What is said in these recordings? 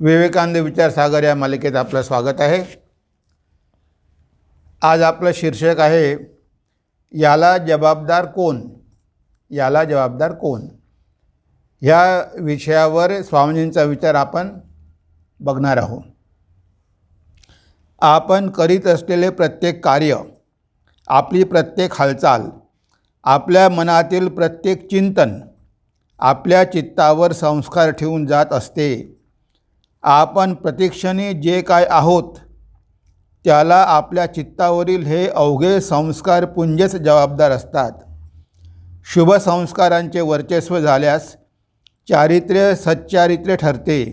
विवेकानंद विचारसागर या मालिकेत आपलं स्वागत आहे. आज आपलं शीर्षक आहे याला जबाबदार कोण? याला जबाबदार कोण? ह्या विषयावर स्वामीजींचा विचार आपण बघणार आहोत. आपण करीत असलेले प्रत्येक कार्य आपली प्रत्येक हालचाल आपल्या मनातील प्रत्येक चिंतन आपल्या चित्तावर संस्कार ठेवून जात असते. आपण प्रतीक्षणी जे काय आहोत त्याला आपल्या चित्तावरील हे अवघे संस्कारपुंजच जबाबदार असतात. शुभ संस्कारांचे वर्चस्व झाल्यास चारित्र्य सच्चारित्र्य ठरते.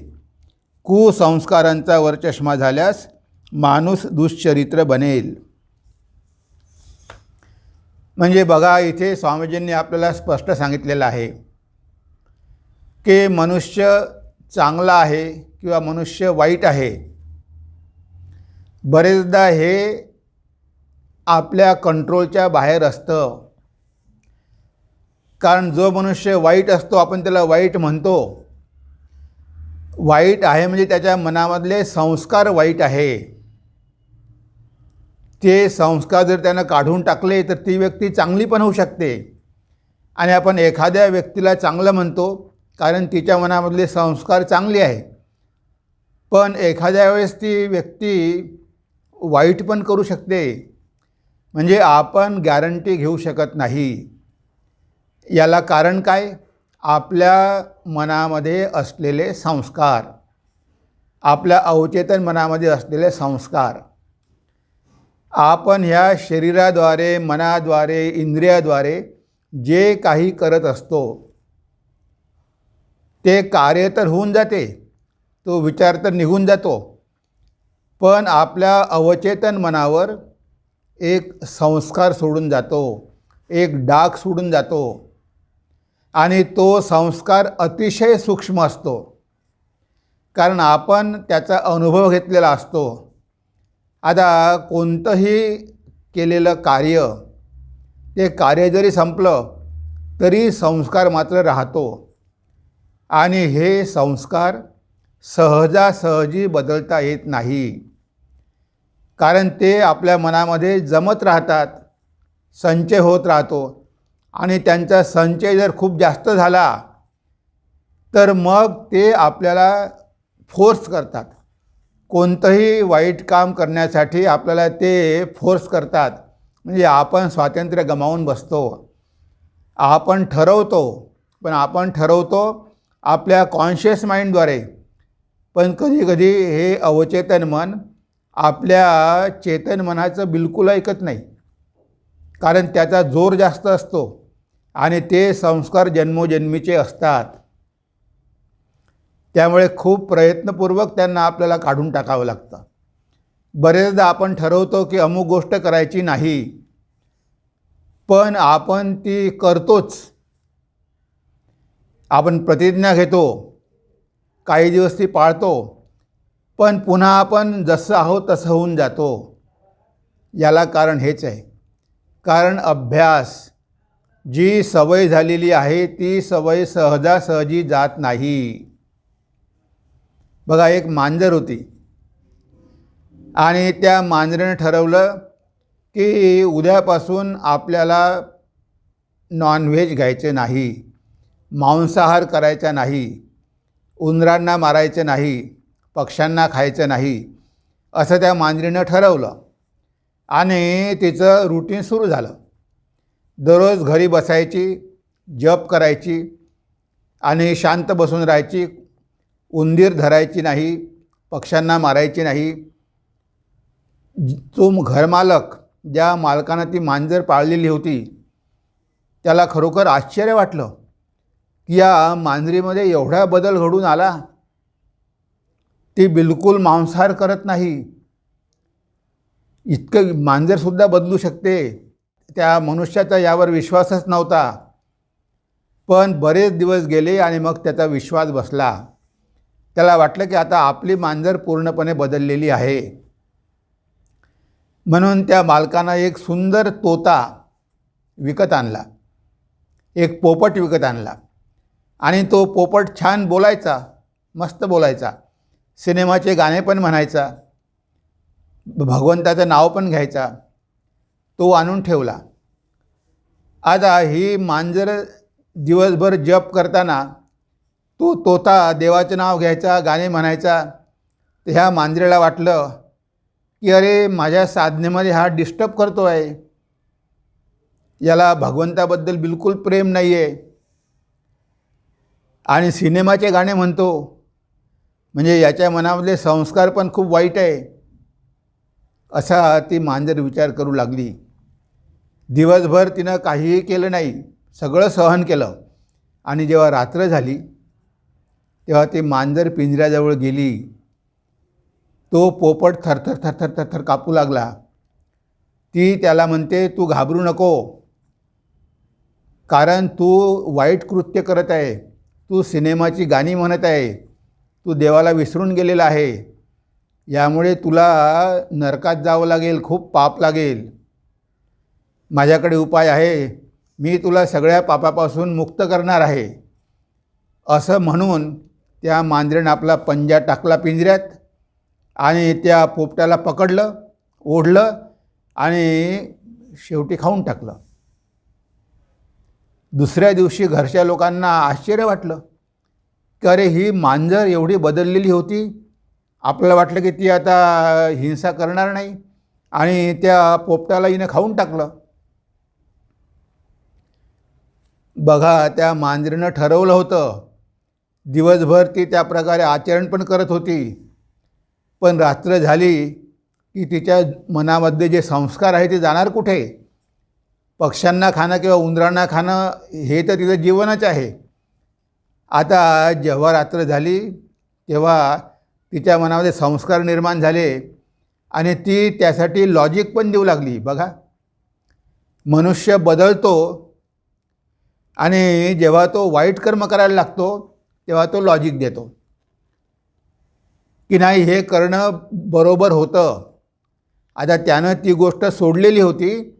कुसंस्कारांचा वरचष्मा झाल्यास माणूस दुश्चरित्र बनेल. म्हणजे बघा इथे स्वामीजींनी आपल्याला स्पष्ट सांगितलेलं आहे की मनुष्य चांगला आहे किंवा मनुष्य वाईट आहे बरेचदा हे आपल्या कंट्रोलच्या बाहेर असतं. कारण जो मनुष्य वाईट असतो आपण त्याला वाईट म्हणतो. वाईट आहे म्हणजे त्याच्या मनामधले संस्कार वाईट आहे. ते संस्कार जर त्यानं काढून टाकले तर ती व्यक्ती चांगली पण होऊ शकते. आणि आपण एखाद्या व्यक्तीला चांगलं म्हणतो कारण तिच्या मनामधले संस्कार चांगले आहे पण एखाद्या वेळेस ती व्यक्ती वाईट पण करू शकते. म्हणजे आपण गॅरंटी घेऊ शकत नाही. याला कारण काय? आपल्या मनामध्ये असलेले संस्कार. आपल्या अवचेतन मनामध्ये असलेले संस्कार. आपण ह्या शरीराद्वारे मनाद्वारे इंद्रियाद्वारे जे काही करत असतो ते कार्य तर होऊन जाते. तो विचार तर निघून जातो. पण आपल्या अवचेतन मनावर एक संस्कार सोडून जातो. एक डाग सोडून जातो. आणि तो संस्कार अतिशय सूक्ष्म असतो. कारण आपण त्याचा अनुभव घेतलेला असतो. आता कोणतंही केलेलं कार्य ते कार्य जरी संपलं तरी संस्कार मात्र राहतो. आणि हे संस्कार सहजासहजी बदलता येत नाही. कारण ते आपल्या मनामध्ये जमत राहतात संचय होत राहतो आणि त्यांचा संचय जर खूप जास्त झाला तर मग ते आपल्याला फोर्स करतात. कोणतंही वाईट काम करण्यासाठी आपल्याला ते फोर्स करतात. म्हणजे आपण स्वातंत्र्य गमावून बसतो. आपण ठरवतो पण आपण ठरवतो आपल्या कॉन्शियस माइंडद्वारे पण कधीकधी हे अवचेतन मन आपल्या चेतन मनाचं बिलकुल ऐकत नाही. कारण त्याचा जोर जास्त असतो आणि ते संस्कार जन्मोजन्मीचे असतात. त्यामुळे खूप प्रयत्नपूर्वक त्यांना आपल्याला काढून टाकावं लागतं. बरेचदा आपण ठरवतो की अमुक गोष्ट करायची नाही. पण आपण ती करतोच. आपण प्रतिज्ञा घेतो. काही दिवस ती पाळतो पण पुन्हा आपण जसं आहोत तसं होऊन जातो. याला कारण हेच आहे. कारण अभ्यास जी सवय झालेली आहे ती सवय सहजासहजी जात नाही. बघा एक मांजर होती. आणि त्या मांजरेनं ठरवलं की उद्यापासून आपल्याला नॉनव्हेज घ्यायचे नाही मांसाहार करायचा नाही. उंदरांना मारायचं नाही पक्ष्यांना खायचं नाही असं त्या मांजरीनं ठरवलं. आणि तिचं रुटीन सुरू झालं. दररोज घरी बसायची जप करायची आणि शांत बसून राहायची. उंदीर धरायची नाही पक्ष्यांना मारायची नाही. तो घरमालक ज्या मालकानं ती मांजर पाळलेली होती त्याला खरोखर आश्चर्य वाटलं. या मांजरीमध्ये एवढा बदल घडून आला ती बिलकुल मांसाहार करत नाही. इतकं मांजरसुद्धा बदलू शकते. त्या मनुष्याचा यावर विश्वासच नव्हता. पण बरेच दिवस गेले आणि मग त्याचा विश्वास बसला. त्याला वाटलं की आता आपली मांजर पूर्णपणे बदललेली आहे. म्हणून त्या मालकानं एक सुंदर तोता विकत आणला. एक पोपट विकत आणला. आणि तो पोपट छान बोलायचा मस्त बोलायचा. सिनेमाचे गाणे पण म्हणायचा. भगवंताचं नाव पण घ्यायचा. तो आणून ठेवला. आता ही मांजर दिवसभर जप करताना तो तोता देवाचं नाव घ्यायचा गाणे म्हणायचा. तर ह्या मांजरेला वाटलं की अरे माझ्या साधनेमध्ये हा डिस्टर्ब करतो आहे याला भगवंताबद्दल बिलकुल प्रेम नाही आहे आणि सिनेमाचे गाणे म्हणतो. म्हणजे याच्या मनामधले संस्कार पण खूप वाईट आहे. असा ती मांजर विचार करू लागली. दिवसभर तिनं काहीही केलं नाही. सगळं सहन केलं. आणि जेव्हा रात्र झाली तेव्हा ती मांजर पिंजऱ्याजवळ गेली. तो पोपट थरथर थरथर थरथर कापू लागला. ती त्याला म्हणते तू घाबरू नको. कारण तू वाईट कृत्य करत आहे. तू सिनेमाची गाणी म्हणत आहे. तू देवाला विसरून गेलेला आहे. यामुळे तुला नरकात जावं लागेल खूप पाप लागेल. माझ्याकडे उपाय आहे. मी तुला सगळ्या पापापासून मुक्त करणार आहे. असं म्हणून त्या मांजरेनं आपला पंजा टाकला पिंजऱ्यात आणि त्या पोपट्याला पकडलं ओढलं आणि शेवटी खाऊन टाकलं. दुसऱ्या दिवशी घरच्या लोकांना आश्चर्य वाटलं की अरे ही मांजर एवढी बदललेली होती. आपल्याला वाटलं की ती आता हिंसा करणार नाही आणि त्या पोपटाला हिनं खाऊन टाकलं. बघा त्या मांजरीनं ठरवलं होतं. दिवसभर ती त्या प्रकारे आचरण पण करत होती. पण रात्र झाली की तिच्या मनामध्ये जे संस्कार आहे ते जाणार कुठे? पक्ष्यांना खाणं किंवा उंदरांना खाणं हे तर तिचं जीवनच आहे. आता जेव्हा रात्र झाली तेव्हा तिच्या मनामध्ये संस्कार निर्माण झाले आणि ती त्यासाठी लॉजिक पण देऊ लागली. बघा मनुष्य बदलतो आणि जेव्हा तो वाईट कर्म करायला लागतो तेव्हा तो लॉजिक देतो. की नाही हे करणं बरोबर होतं. आता त्यानं ती गोष्ट सोडलेली होती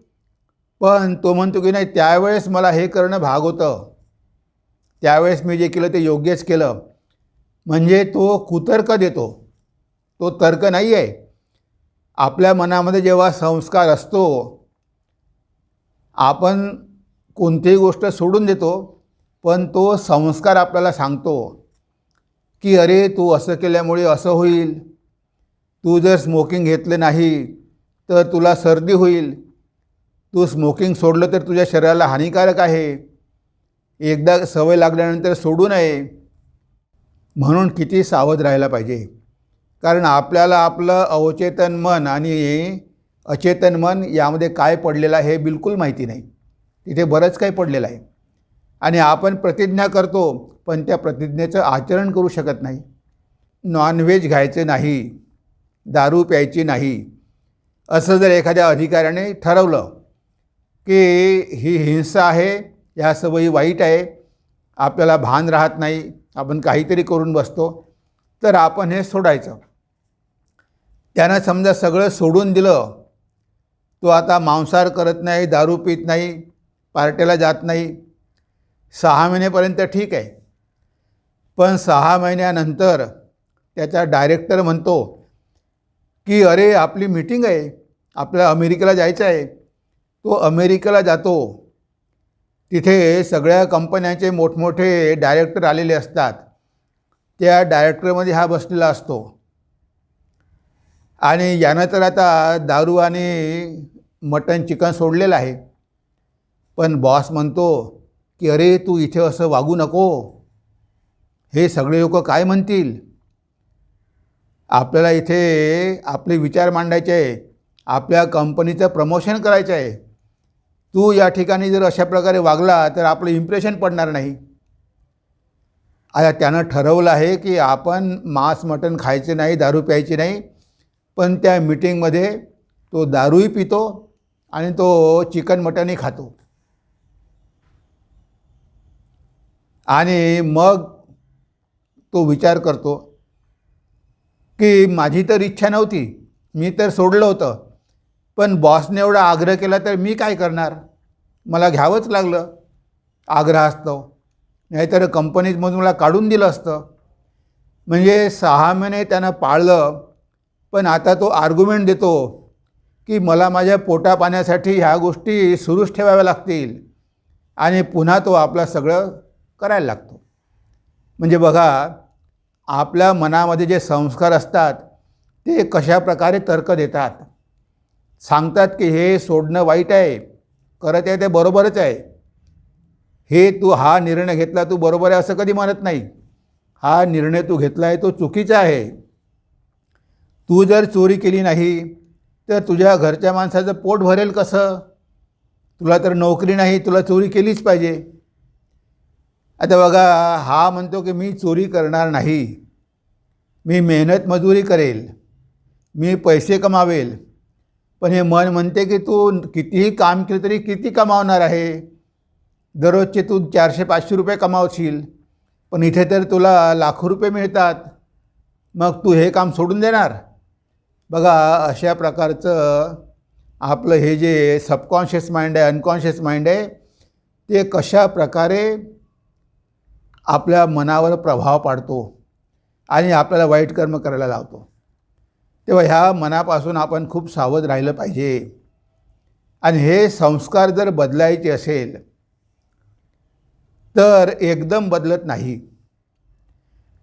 पण तो म्हणतो की नाही त्यावेळेस मला हे करणं भाग होतं. त्यावेळेस मी जे केलं ते योग्यच केलं. म्हणजे तो कुतर्क देतो. तो तर्क नाही आहे आपल्या मनामध्ये जेव्हा संस्कार असतो आपण कोणतीही गोष्ट सोडून देतो पण तो संस्कार आपल्याला सांगतो की अरे तू असं केल्यामुळे असं होईल. तू जर स्मोकिंग घेतलं नाही तर तुला सर्दी होईल. तू स्मोकिंग सोडलं तर तुझ्या शरीराला हानिकारक आहे. एकदा सवय लागल्यानंतर सोडू नये. म्हणून किती सावध राहायला पाहिजे. कारण आपल्याला आपलं अवचेतन मन आणि अचेतन मन यामध्ये काय पडलेलं आहे हे बिलकुल माहिती नाही. तिथे बरंच काही पडलेलं आहे. आणि आपण प्रतिज्ञा करतो पण त्या प्रतिज्ञेचं आचरण करू शकत नाही. नॉनव्हेज घ्यायचं नाही. दारू प्यायची नाही. असं जर एखाद्या अधिकाऱ्याने ठरवलं की ही हिंसा आहे ह्या सवयी वाईट आहे आपल्याला भान राहत नाही आपण काहीतरी करून बसतो तर आपण हे सोडायचं. त्यानं समजा सगळं सोडून दिलं तो आता मांसाहार करत नाही दारू पित नाही पार्ट्याला जात नाही सहा महिनेपर्यंत ठीक आहे. पण सहा महिन्यानंतर त्याचा डायरेक्टर म्हणतो की अरे आपली मीटिंग आहे आपल्याला अमेरिकेला जायचं आहे तो अमेरिकेला जातो. तिथे सगळ्या कंपन्यांचे मोठमोठे डायरेक्टर आलेले असतात. त्या डायरेक्टरमध्ये हा बसलेला असतो. आणि यानं तर आता दारू आणि मटन चिकन सोडलेलं आहे. पण बॉस म्हणतो की अरे तू इथे असं वागू नको. हे सगळे लोक काय म्हणतील? आपल्याला इथे आपले विचार मांडायचे आहे. आपल्या कंपनीचं प्रमोशन करायचं आहे. तू या ठिकाणी जर अशा प्रकारे वागला तर आपलं इम्प्रेशन पडणार नाही. आता त्यानं ठरवलं आहे की आपण मांस मटण खायचे नाही दारू प्यायची नाही पण त्या मिटिंगमध्ये तो दारूही पितो आणि तो चिकन मटनही खातो. आणि मग तो विचार करतो की माझी तर इच्छा नव्हती मी तर सोडलं होतं. पण बॉसने एवढा आग्रह केला तर मी काय करणार? मला घ्यावंच लागलं. आग्रह असतो. नाहीतर कंपनीमधून मला काढून दिलं असतं. म्हणजे सहा महिने त्यानं पाळलं पण आता तो आर्ग्युमेंट देतो की मला माझ्या पोटा पाण्यासाठी ह्या गोष्टी सुरूच ठेवाव्या लागतील आणि पुन्हा तो आपला सगळं करायला लागतो. म्हणजे बघा आपल्या मनामध्ये जे संस्कार असतात ते कशा प्रकारे तर्क देतात? सांगतात की हे सोडणं वाईट आहे करत आहे ते बरोबरच आहे. हे तू हा निर्णय घेतला तू बरोबर आहे असं कधी म्हणत नाही. हा निर्णय तू घेतला आहे तो चुकीचा आहे. तू जर चोरी केली नाही तर तुझ्या घरच्या माणसाचं पोट भरेल कसं? तुला तर नोकरी नाही तुला चोरी केलीच पाहिजे. आता बघा हा म्हणतो की मी चोरी करणार नाही. मी मेहनत मजुरी करेल. मी पैसे कमावेल. पण हे मन म्हणते की तू कितीही काम केलं तरी किती कमावणार आहे? दररोजचे तू चारशे पाचशे रुपये कमावशील पण इथे तर तुला लाखो रुपये मिळतात. मग तू हे काम सोडून देणार? बघा अशा प्रकारचं आपलं हे जे सबकॉन्शियस माइंड आहे अनकॉन्शियस माइंड आहे ते कशा प्रकारे आपल्या मनावर प्रभाव पाडतो आणि आपल्याला वाईट कर्म करायला लावतो. तेव्हा ह्या मनापासून आपण खूप सावध राहिलं पाहिजे. आणि हे संस्कार जर बदलायचे असेल तर एकदम बदलत नाही.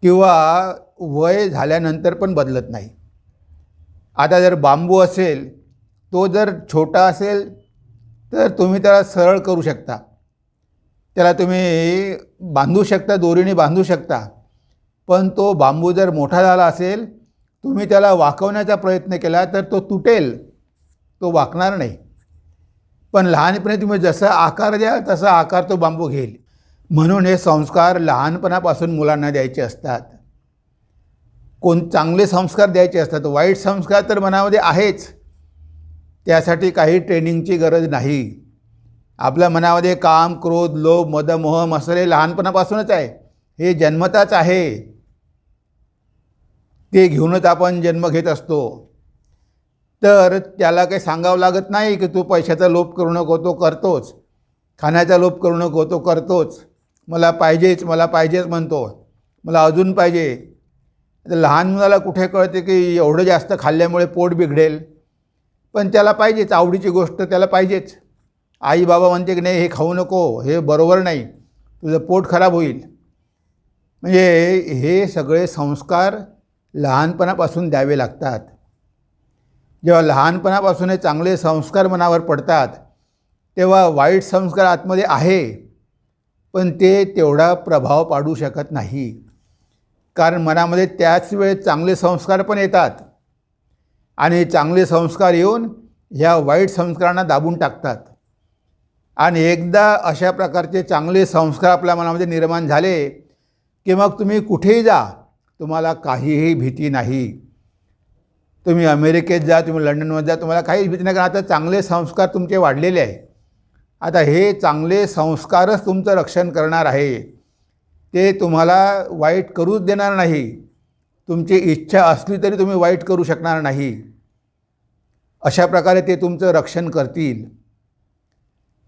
किंवा वय झाल्यानंतर पण बदलत नाही. आता जर बांबू असेल तो जर छोटा असेल तर तुम्ही त्याला सरळ करू शकता. त्याला तुम्ही बांधू शकता दोरीने बांधू शकता. पण तो बांबू जर मोठा झाला असेल तुम्ही त्याला वाकवण्याचा प्रयत्न केला तर तो तुटेल. तो वाकणार नाही. पण लहानपणी तुम्ही जसा आकार द्याल तसा आकार तो बांबू घेईल. म्हणून हे संस्कार लहानपणापासून मुलांना द्यायचे असतात. कोण चांगले संस्कार द्यायचे असतात वाईट संस्कार तर मनामध्ये आहेच. त्यासाठी काही ट्रेनिंगची गरज नाही. आपल्या मनामध्ये काम क्रोध लोभ मदमोह मसरे लहानपणापासूनच आहे. हे जन्मताच आहे. ते घेऊनच आपण जन्म घेत असतो. तर त्याला काही सांगावं लागत नाही की तू पैशाचा लोप करू नको तो करतोच. खाण्याचा लोप करू नको तो करतोच. मला पाहिजेच मला पाहिजेच म्हणतो. मला अजून पाहिजे. तर लहान मुलाला कुठे कळते की एवढं जास्त खाल्ल्यामुळे पोट बिघडेल? पण त्याला पाहिजेच आवडीची गोष्ट त्याला पाहिजेच. आई बाबा म्हणते की नाही हे खाऊ नको हे बरोबर नाही. तुझं पोट खराब होईल. म्हणजे हे सगळे संस्कार लहानपणापासून द्यावे लागतात. जेव्हा लहानपणापासून हे चांगले संस्कार मनावर पडतात तेव्हा वाईट संस्कार आतमध्ये आहे पण ते तेवढा प्रभाव पाडू शकत नाही. कारण मनामध्ये त्याच वेळेस चांगले संस्कार पण येतात आणि चांगले संस्कार येऊन ह्या वाईट संस्कारांना दाबून टाकतात. आणि एकदा अशा प्रकारचे चांगले संस्कार आपल्या मनामध्ये निर्माण झाले की मग तुम्ही कुठेही जा तुम्हाला काहीही भीती नाही. तुम्ही अमेरिकेत जा तुम्ही लंडनमध्ये जा तुम्हाला काहीच भीती नाही. कारण आता चांगले संस्कार तुमचे वाढलेले आहे आता हे चांगले संस्कारच तुमचं रक्षण करणार आहे. ते तुम्हाला वाईट करूच देणार नाही. तुमची इच्छा असली तरी तुम्ही वाईट करू शकणार नाही. अशा प्रकारे ते तुमचं रक्षण करतील.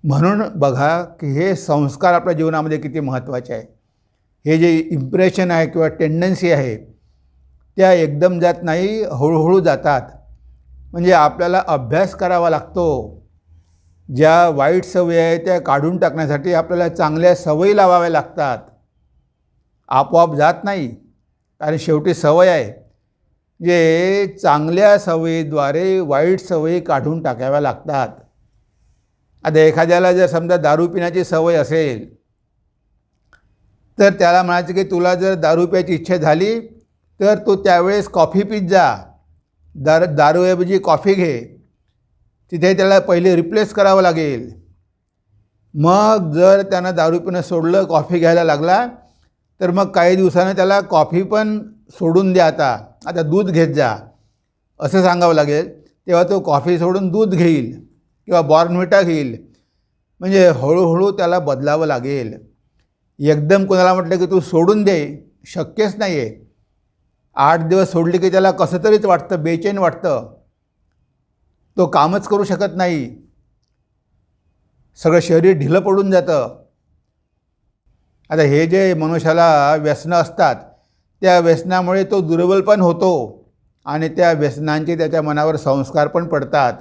म्हणून बघा की हे संस्कार आपल्या जीवनामध्ये किती महत्त्वाचे आहे हे जे इम्प्रेशन आहे किंवा टेंडन्सी आहे त्या एकदम जात नाही हळूहळू जातात. म्हणजे आपल्याला अभ्यास करावा लागतो. ज्या वाईट सवयी आहे त्या काढून टाकण्यासाठी आपल्याला चांगल्या सवयी लावाव्या लागतात. आपोआप जात नाही. कारण शेवटी सवय आहे. जे चांगल्या सवयीद्वारे वाईट सवयी काढून टाकाव्या लागतात. आता एखाद्याला जर समजा दारू पिण्याची सवय असेल तर त्याला म्हणायचं की तुला जर दारू प्यायची इच्छा झाली तर तू त्यावेळेस कॉफी पीत जा. दार दारूऐवजी कॉफी घे. तिथे त्याला पहिले रिप्लेस करावं लागेल. मग जर त्यानं दारू पिणं सोडलं कॉफी घ्यायला लागला तर मग काही दिवसानं त्याला कॉफी पण सोडून द्या आता. आता दूध घेत जा. असं सांगावं लागेल. तेव्हा तो कॉफी सोडून दूध घेईल किंवा बॉर्नव्हिटा घेईल. म्हणजे हळूहळू त्याला बदलावं लागेल. एकदम कोणाला म्हटलं की तू सोडून दे शक्यच नाही आहे आठ दिवस सोडले की त्याला कसं तरीच वाटतं बेचैन वाटतं. तो कामच करू शकत नाही. सगळं शरीर ढिलं पडून जातं. आता हे जे मनुष्याला व्यसनं असतात त्या व्यसनामुळे तो दुर्बल पण होतो आणि त्या व्यसनांचे त्याच्या मनावर संस्कार पण पडतात.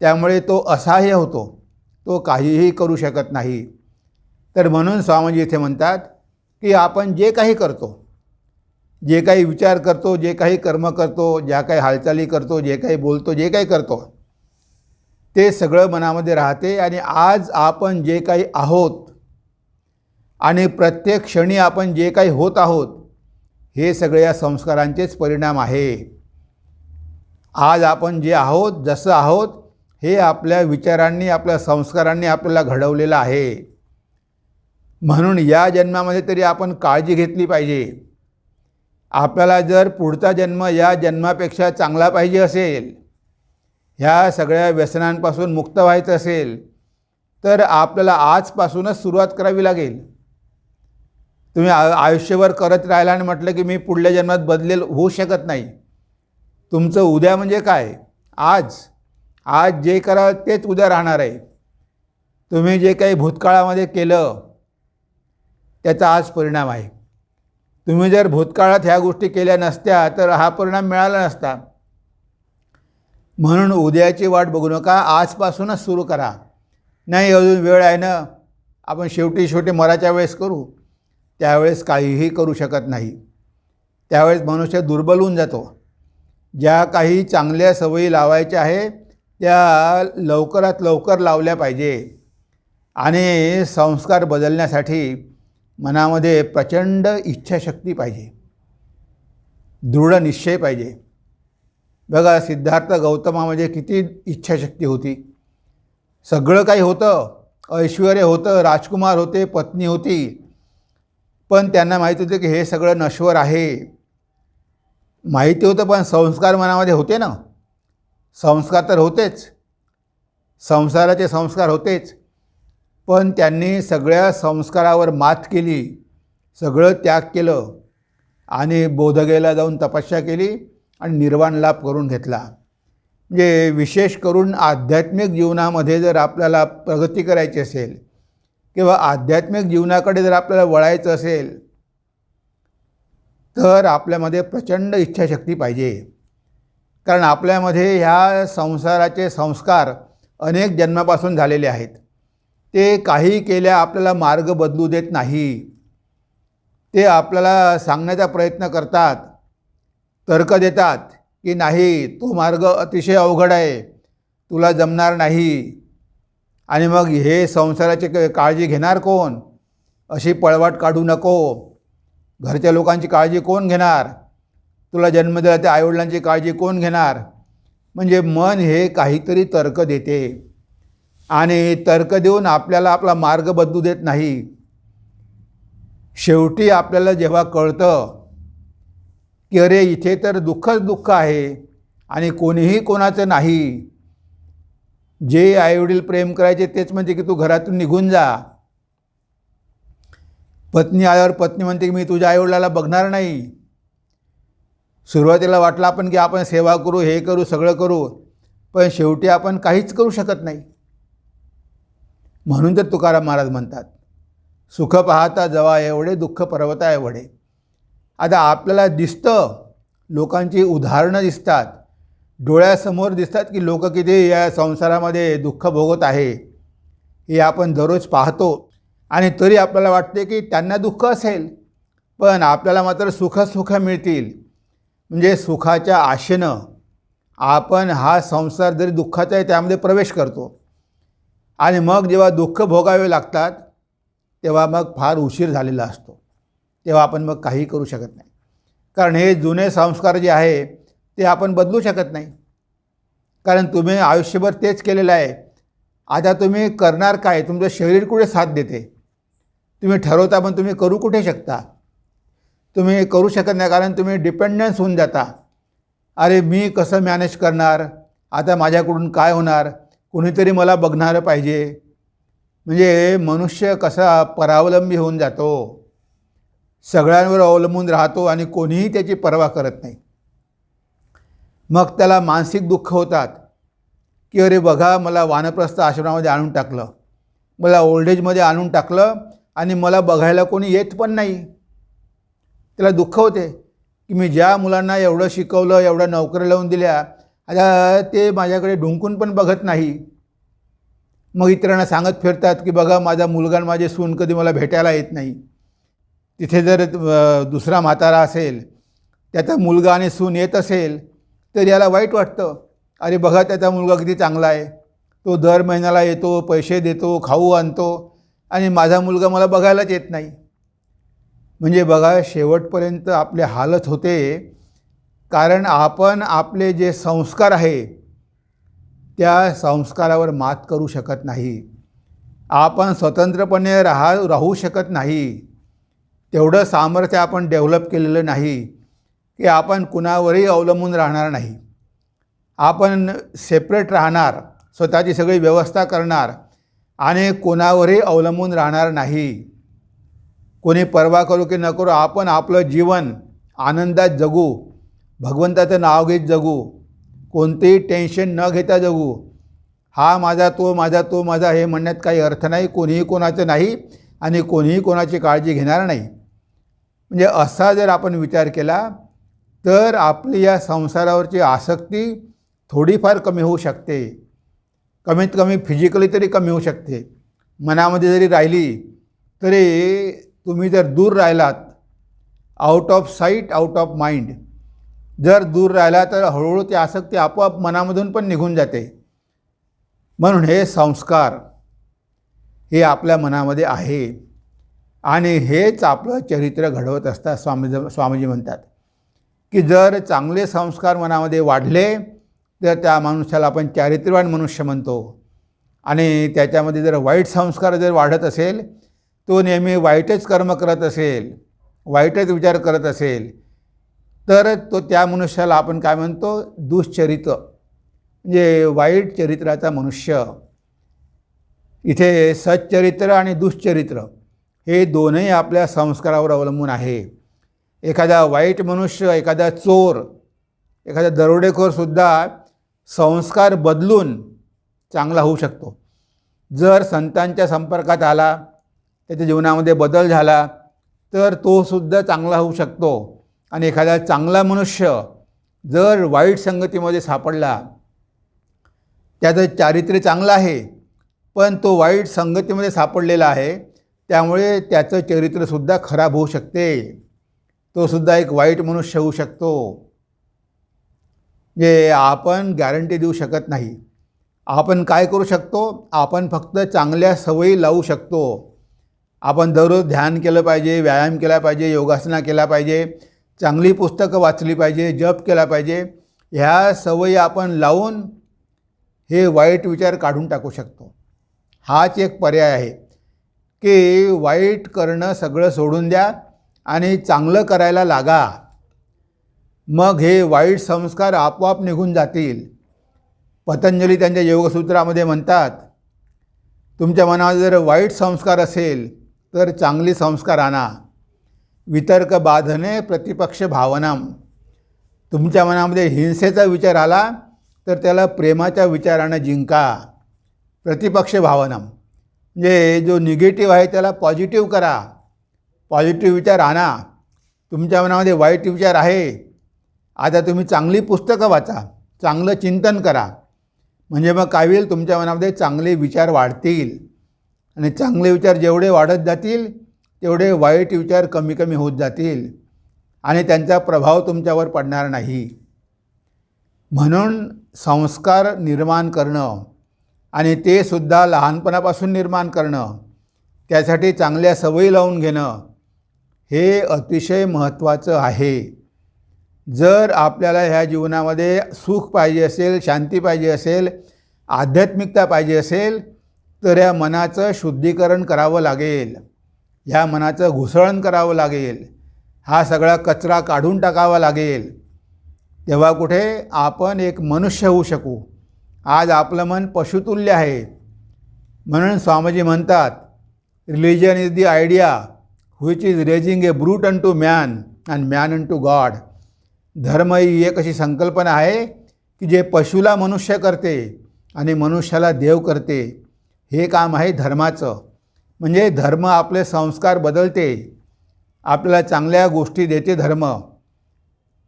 त्यामुळे तो असहाय्य होतो. तो काहीही करू शकत नाही. तर म्हणून स्वामीजी इथे म्हणतात की आपण जे काही करतो जे काही विचार करतो जे काही कर्म करतो ज्या काही हालचाली करतो जे काही बोलतो जे काही करतो ते सगळं मनामध्ये राहते आणि आज आपण जे काही आहोत आणि प्रत्येक क्षणी आपण जे काही होत आहोत हे सगळे या संस्कारांचेच परिणाम आहे. आज आपण जे आहोत जसं आहोत हे आपल्या विचारांनी आपल्या संस्कारांनी आपल्याला घडवलेलं आहे. म्हणून या जन्मामध्ये तरी आपण काळजी घेतली पाहिजे. आपल्याला जर पुढचा जन्म या जन्मापेक्षा चांगला पाहिजे असेल ह्या सगळ्या व्यसनांपासून मुक्त व्हायचं असेल तर आपल्याला आजपासूनच सुरुवात करावी लागेल. तुम्ही आ आयुष्यभर करत राहिला आणि म्हटलं की मी पुढल्या जन्मात बदलेल होऊ शकत नाही. तुमचं उद्या म्हणजे काय? आज. आज जे कराल तेच उद्या राहणार आहे. तुम्ही जे काही भूतकाळामध्ये केलं त्याचा आज परिणाम आहे. तुम्ही जर भूतकाळात ह्या गोष्टी केल्या नसत्या तर हा परिणाम मिळाला नसता. म्हणून उद्याची वाट बघू नका आजपासूनच सुरू करा. नाही अजून वेळ आहे ना आपण शेवटी शेवटी मराच्या वेळेस करू. त्यावेळेस काहीही करू शकत नाही. त्यावेळेस मनुष्य दुर्बल होऊन जातो. ज्या काही चांगल्या सवयी लावायच्या आहे त्या लवकरात लवकर लावल्या पाहिजे. आणि संस्कार बदलण्यासाठी मनामध्ये प्रचंड इच्छाशक्ती पाहिजे. दृढ निश्चय पाहिजे. बघा सिद्धार्थ गौतमामध्ये किती इच्छाशक्ती होती. सगळं काही होतं. ऐश्वर्य होतं राजकुमार होते पत्नी होती. पण त्यांना माहिती होते की हे सगळं नश्वर आहे. माहिती होतं पण संस्कार मनामध्ये होते ना. संस्कार तर होतेच. संसाराचे संस्कार होतेच. पण त्यांनी सगळ्या संस्कारावर मात केली सगळं त्याग केलं आणि बोधगेला जाऊन तपस्या केली आणि निर्वाण लाभ करून घेतला. म्हणजे विशेष करून आध्यात्मिक जीवनामध्ये जर आपल्याला प्रगती करायची असेल किंवा आध्यात्मिक जीवनाकडे जर आपल्याला वळायचं असेल तर आपल्यामध्ये प्रचंड इच्छाशक्ती पाहिजे. कारण आपल्यामध्ये ह्या संसाराचे संस्कार अनेक जन्मापासून झालेले आहेत. ते काही केल्या आपल्याला मार्ग बदलू देत नाही. ते आपल्याला सांगण्याचा प्रयत्न करतात तर्क देतात की नाही तो मार्ग अतिशय अवघड आहे तुला जमणार नाही. आणि मग हे संसाराची क- काळजी घेणार कोण? अशी पळवाट काढू नको. घरच्या लोकांची काळजी कोण घेणार? तुला जन्म दिला त्या आईवडिलांची काळजी कोण घेणार? म्हणजे मन हे काहीतरी तर्क देते. आणि तर्क देऊन आपल्याला आपला मार्ग बदलू देत नाही. शेवटी आपल्याला जेव्हा कळतं की अरे इथे तर दुःखच दुःख आहे आणि कोणीही कोणाचं नाही जे आईवडील प्रेम करायचे तेच म्हणते की तू घरातून निघून जा. पत्नी आल्यावर पत्नी म्हणते की मी तुझ्या आईवडिलाला बघणार नाही. सुरुवातीला वाटलं आपण की आपण सेवा करू हे करू सगळं करू पण शेवटी आपण काहीच करू शकत नाही. म्हणून तर तुकाराम महाराज म्हणतात सुख पाहता जवा एवढे दुःख पर्वता एवढे. आता आपल्याला दिसतं लोकांची उदाहरणं दिसतात डोळ्यासमोर दिसतात की लोक किती या संसारामध्ये दुःख भोगत आहे हे आपण दररोज पाहतो. आणि तरी आपल्याला वाटते की त्यांना दुःख असेल पण आपल्याला मात्र सुख मिळतील. म्हणजे सुखाच्या आशेनं आपण हा संसार जरी दुःखाचा आहे त्यामध्ये प्रवेश करतो. आणि मग जेव्हा दुःख भोगावे लागतात तेव्हा मग फार उशीर झालेला असतो. तेव्हा आपण मग काही करू शकत नाही. कारण हे जुने संस्कार जे आहे ते आपण बदलू शकत नाही. कारण तुम्ही आयुष्यभर तेच केलेलं आहे. आता तुम्ही करणार काय? तुमचं शरीर कुठे साथ देते? तुम्ही ठरवता पण तुम्ही करू कुठे शकता? तुम्ही करू शकत नाही कारण तुम्ही डिपेंडन्स होऊन जाता. अरे मी कसं मॅनेज करणार? आता माझ्याकडून काय होणार? कुणीतरी मला बघणारं पाहिजे. म्हणजे मनुष्य कसा परावलंबी होऊन जातो. सगळ्यांवर अवलंबून राहतो आणि कोणीही त्याची पर्वा करत नाही. मग त्याला मानसिक दुःख होतात. की अरे बघा मला वानप्रस्थ आश्रमामध्ये आणून टाकलं. मला ओल्ड एजमध्ये आणून टाकलं आणि मला बघायला कोणी येत पण नाही. त्याला दुःख होते. की मी ज्या मुलांना एवढं शिकवलं एवढ्या नोकऱ्या लावून दिल्या आता ते माझ्याकडे ढुंकून पण बघत नाही. मग इतरांना सांगत फिरतात की बघा माझा मुलगा आणि माझे सून कधी मला भेटायला येत नाही. तिथे जर दुसरा म्हातारा असेल त्याचा मुलगा आणि सून येत असेल तर याला वाईट वाटतं. अरे बघा त्याचा मुलगा किती चांगला आहे. तो दर महिन्याला येतो पैसे देतो खाऊ आणतो आणि माझा मुलगा मला बघायलाच येत नाही. म्हणजे बघा शेवटपर्यंत आपले हालत होते. कारण आपण आपले जे संस्कार आहे त्या संस्कारावर मात करू शकत नाही. आपण स्वतंत्रपणे राहा राहू शकत नाही. तेवढं सामर्थ्य आपण डेव्हलप केलेलं नाही की आपण कुणावरही अवलंबून राहणार नाही. आपण सेपरेट राहणार स्वतःची सगळी व्यवस्था करणार आणि कोणावरही अवलंबून राहणार नाही. कोणी परवा करू की न करू आपण आपलं जीवन आनंदात जगू. भगवंताचं नाव घेत जगू. कोणतेही टेन्शन न घेता जगू. हा माझा तो माझा तो माझा हे म्हणण्यात काही अर्थ नाही. कोणीही कोणाचं नाही आणि कोणीही कोणाची काळजी घेणार नाही. म्हणजे असा जर आपण विचार केला तर आपली या संसारावरची आसक्ती थोडीफार कमी होऊ शकते. कमीत कमी फिजिकली तरी कमी होऊ शकते. मनामध्ये जरी राहिली तरी तुम्ही जर दूर राहिलात out of sight out of mind जर दूर राहिला तर हळूहळू ती आसक्ती आपोआप मनामधून पण निघून जाते. म्हणून हे संस्कार हे आपल्या मनामध्ये आहे. आणि हेच आपलं चरित्र घडवत असतात स्वामी स्वामीजी म्हणतात की जर चांगले संस्कार मनामध्ये वाढले तर त्या माणसाला आपण चारित्र्यवान मनुष्य म्हणतो. आणि त्याच्यामध्ये जर वाईट संस्कार जर वाढत असेल तो नेहमी वाईटच कर्म करत असेल वाईटच विचार करत असेल तर तो त्या मनुष्याला आपण काय म्हणतो? दुश्चरित्र म्हणजे वाईट चरित्राचा मनुष्य. इथे सच्चरित्र आणि दुश्चरित्र हे दोनही आपल्या संस्कारावर अवलंबून आहे. एखादा वाईट मनुष्य एखादा चोर एखादा दरोडेखोरसुद्धा संस्कार बदलून चांगला होऊ शकतो. जर संतांच्या संपर्कात आला त्याच्या जीवनामध्ये बदल झाला तर तो सुद्धा चांगला होऊ शकतो. आणि एखादा चांगला मनुष्य जर वाईट संगतीमध्ये सापडला त्याचं चारित्र्य चांगलं आहे पण तो वाईट संगतीमध्ये सापडलेला आहे त्यामुळे त्याचं चरित्रसुद्धा खराब होऊ शकते. तो सुद्धा एक वाईट मनुष्य होऊ शकतो. जे आपण गॅरंटी देऊ शकत नाही. आपण काय करू शकतो? आपण फक्त चांगल्या सवयी लावू शकतो. आपण दररोज ध्यान केलं पाहिजे व्यायाम केला पाहिजे योगासना केला पाहिजे चांगली पुस्तकं वाचली पाहिजे जप केला पाहिजे ह्या सवयी आपण लावून हे वाईट विचार काढून टाकू शकतो. हाच एक पर्याय आहे की वाईट करणं सगळं सोडून द्या आणि चांगलं करायला लागा. मग हे वाईट संस्कार आपोआप निघून जातील. पतंजली त्यांच्या योगसूत्रामध्ये म्हणतात तुमच्या मनावर जर वाईट संस्कार असेल तर चांगली संस्कार आणा. वितर्क बाधने प्रतिपक्ष भावनाम. तुमच्या मनामध्ये हिंसेचा विचार आला तर त्याला प्रेमाच्या विचारानं जिंका. प्रतिपक्ष भावनाम. म्हणजे जो निगेटिव्ह आहे त्याला पॉझिटिव्ह करा. पॉझिटिव्ह विचार आणा. तुमच्या मनामध्ये वाईट विचार आहे. आता तुम्ही चांगली पुस्तकं वाचा. चांगलं चिंतन करा. म्हणजे मग काय होईल? तुमच्या मनामध्ये चांगले विचार वाढतील. आणि चांगले विचार जेवढे वाढत जातील तेवढे वाईट विचार कमी कमी होत जातील आणि त्यांचा प्रभाव तुमच्यावर पडणार नाही. म्हणून संस्कार निर्माण करणं आणि ते सुद्धा लहानपणापासून निर्माण करणं त्यासाठी चांगल्या सवयी लावून घेणं हे अतिशय महत्त्वाचं आहे. जर आपल्याला ह्या जीवनामध्ये सुख पाहिजे असेल शांती पाहिजे असेल आध्यात्मिकता पाहिजे असेल तर या मनाचं शुद्धीकरण करावं लागेल. ह्या मनाचं घुसळण करावं लागेल. हा सगळा कचरा काढून टाकावा लागेल. तेव्हा कुठे आपण एक मनुष्य होऊ शकू. आज आपलं मन पशुतुल्य आहे. म्हणून स्वामीजी म्हणतात religion is the idea which is raising a brute unto man and man unto God धर्म ही एक अशी संकल्पना आहे की जे पशुला मनुष्य करते आणि मनुष्याला देव करते. हे काम आहे धर्माचं. म्हणजे धर्म आपले संस्कार बदलते. आपल्याला चांगल्या गोष्टी देते धर्म.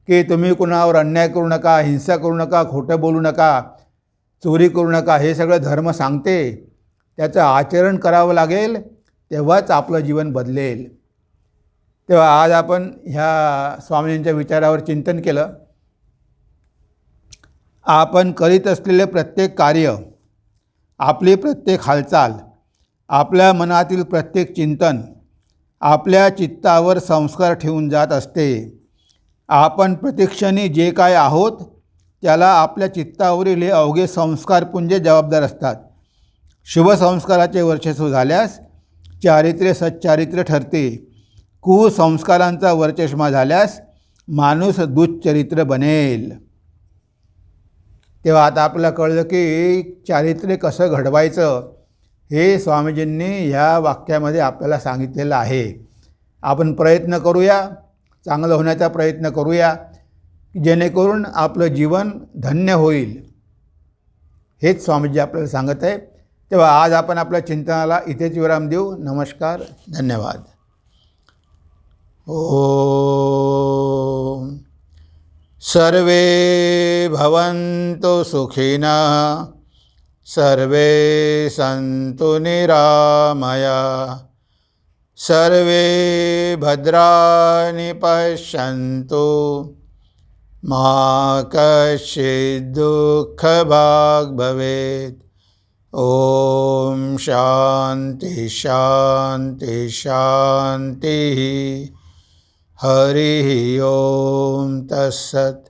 की तुम्ही कुणावर अन्याय करू नका हिंसा करू नका खोटं बोलू नका चोरी करू नका हे सगळं धर्म सांगते. त्याचं आचरण करावं लागेल तेव्हाच आपलं जीवन बदलेल. तेव्हा आज आपण ह्या स्वामींच्या विचारावर चिंतन केलं. आपण करीत असलेले प्रत्येक कार्य आपली प्रत्येक हालचाल आपल्या मनातील प्रत्येक चिंतन आपल्या चित्तावर संस्कार ठेवून जात असते. आपण प्रतिक्षणी जे काय आहोत त्याला आपल्या चित्तावरील हे अवघे संस्कारपुंजे जबाबदार असतात. शुभसंस्काराचे वर्चस्व झाल्यास चारित्र्य सच्चारित्र्य ठरते. कुसंस्कारांचा वरचष्मा झाल्यास माणूस दुच्चरित्र बनेल. तेव्हा आता आपल्याला कळलं की चारित्र्य कसं घडवायचं? हे स्वामीजींनी ह्या वाक्यामध्ये आपल्याला सांगितलेलं आहे. आपण प्रयत्न करूया चांगलं होण्याचा प्रयत्न करूया जेणेकरून आपलं जीवन धन्य होईल. हेच स्वामीजी आपल्याला सांगत आहे. तेव्हा आज आपण आपल्या चिंतनाला इथेच विराम देऊ. नमस्कार धन्यवाद. ओ सर्वे भवन्तु सुखिनः। सर्वे सन्तु निरामया। सर्वे भद्राणि पश्यन्तु। मा कश्चिद्दुःखभाग् भवेत्। ॐ शान्ति शान्ति शान्तिः। हरिः ॐ तत्सत्